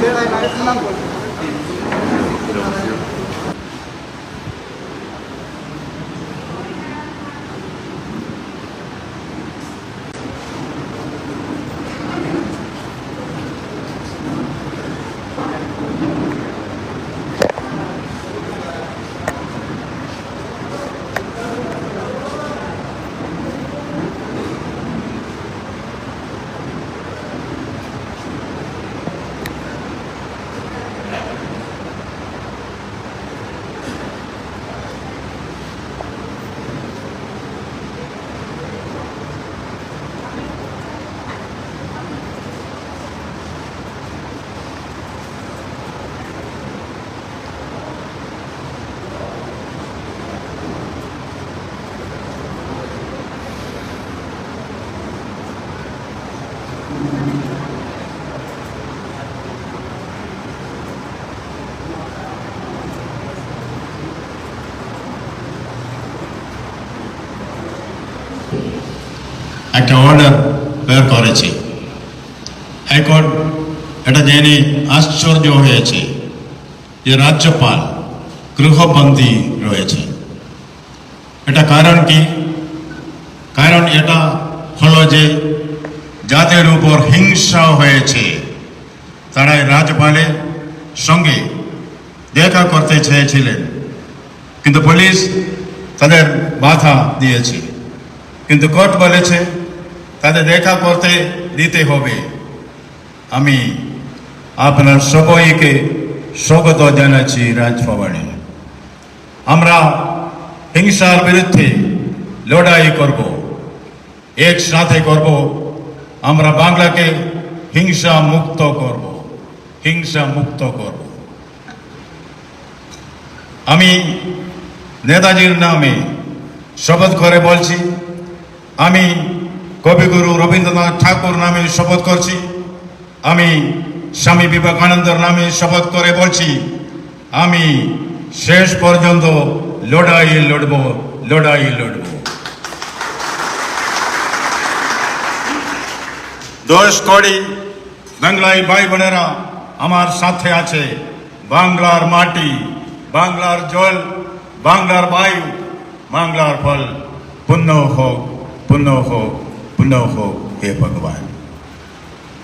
বের করেছে হাইকোর্ট, এটা জেনে আশ্চর্য হয়েছে যে রাজ্যপাল গৃহবন্দী রয়েছে। এটা কারণ কি? কারণ এটা হলো যে যাদের উপর হিংসা হয়েছে, তারাই রাজ্যপালের সঙ্গে দেখা করতে চেয়েছিলেন। কিন্তু পুলিশ তাদের বাধা দিয়েছে। কিন্তু কোর্ট বলেছে, তাদের দেখা করতে দিতে হবে। আমি আপনার সবাইকে স্বাগত জানাচ্ছি রাজভবনে। আমরা হিংসার বিরুদ্ধে লড়াই করব, একসাথে করব, আমরা বাংলাকে হিংসা মুক্ত করব, হিংসা মুক্ত করব। আমি নেতাজির নামে শপথ করে বলছি, আমি কবিগুরু রবীন্দ্রনাথ ঠাকুর নামে শপথ করছি। আমি স্বামী বিবেকানন্দের নামে শপথ করে বলছি, আমি শেষ পর্যন্ত লড়াই লড়ব লড়াই লড়ব। দশ করি বাংলায় ভাই বোনেরা আমার সাথে আছে। বাংলার মাটি, বাংলার জল, বাংলার বায়ু, বাংলার ফল। পুণ্য হোক পুণ্য হোক পুণ্য হোক, হে ভগবান।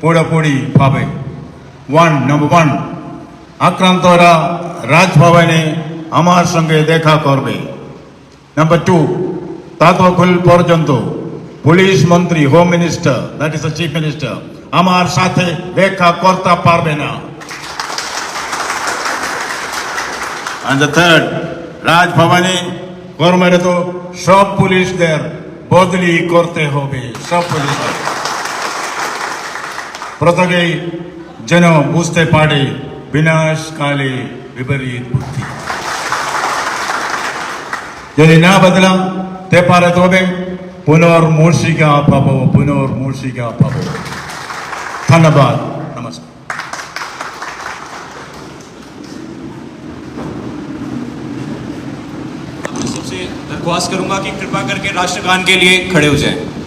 পুরোপুরি পাবে ওয়ান নম্বর ওয়ান আক্রান্তরা রাজভবনে আমার সঙ্গে দেখা করবে নাম্বার টু ততক্ষণ পর্যন্ত পুলিশ মন্ত্রী home minister that is the chief minister আমার সাথে দেখা করতে পারবে না And the third, রাজভবনে কর্মরত সব পুলিশদের বদলি করতে হবে সব পুলিশদের جن پاڑے نہ بدلا پنشی کا پبو پنر موسی کا پو دھنواد نمس درخواست کروں گا کہ کپا کر کے راشٹر گان کے لیے کھڑے ہو جائیں